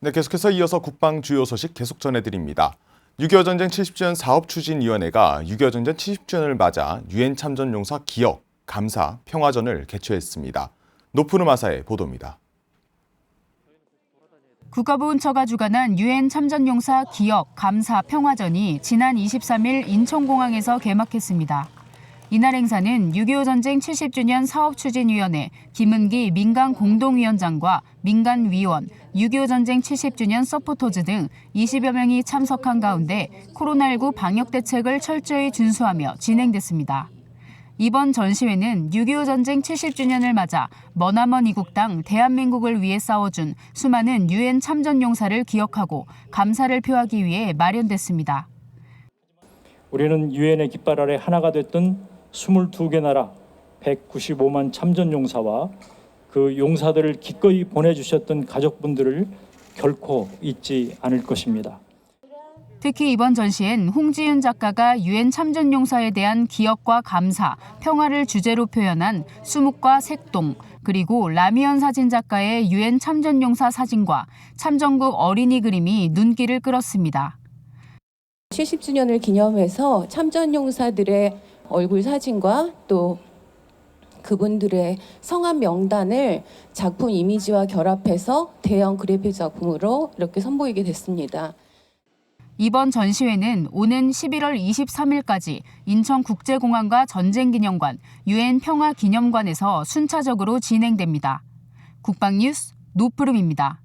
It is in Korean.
네, 계속해서 이어서 국방 주요 소식 계속 전해드립니다. 6.25 전쟁 70주년 사업 추진위원회가 6.25 전쟁 70주년을 맞아 유엔 참전 용사 기억, 감사, 평화전을 개최했습니다. 노푸르 마사의 보도입니다. 국가보훈처가 주관한 유엔 참전용사 기억, 감사, 평화전이 지난 23일 인천공항에서 개막했습니다. 이날 행사는 6.25 전쟁 70주년 사업추진위원회 김은기 민간 공동위원장과 민간 위원, 6.25 전쟁 70주년 서포터즈 등 20여 명이 참석한 가운데 코로나19 방역 대책을 철저히 준수하며 진행됐습니다. 이번 전시회는 6.25 전쟁 70주년을 맞아 머나먼 이국 땅 대한민국을 위해 싸워준 수많은 유엔 참전 용사를 기억하고 감사를 표하기 위해 마련됐습니다. 우리는 유엔의 깃발 아래 하나가 됐던 22개 나라 195만 참전 용사와 그 용사들을 기꺼이 보내주셨던 가족분들을 결코 잊지 않을 것입니다. 특히 이번 전시엔 홍지윤 작가가 유엔 참전 용사에 대한 기억과 감사, 평화를 주제로 표현한 수묵과 색동, 그리고 라미언 사진 작가의 유엔 참전 용사 사진과 참전국 어린이 그림이 눈길을 끌었습니다. 70주년을 기념해서 참전 용사들의 얼굴 사진과 또 그분들의 성함 명단을 작품 이미지와 결합해서 대형 그래픽 작품으로 이렇게 선보이게 됐습니다. 이번 전시회는 오는 11월 23일까지 인천국제공항과 전쟁기념관, 유엔 평화기념관에서 순차적으로 진행됩니다. 국방뉴스 노프름입니다.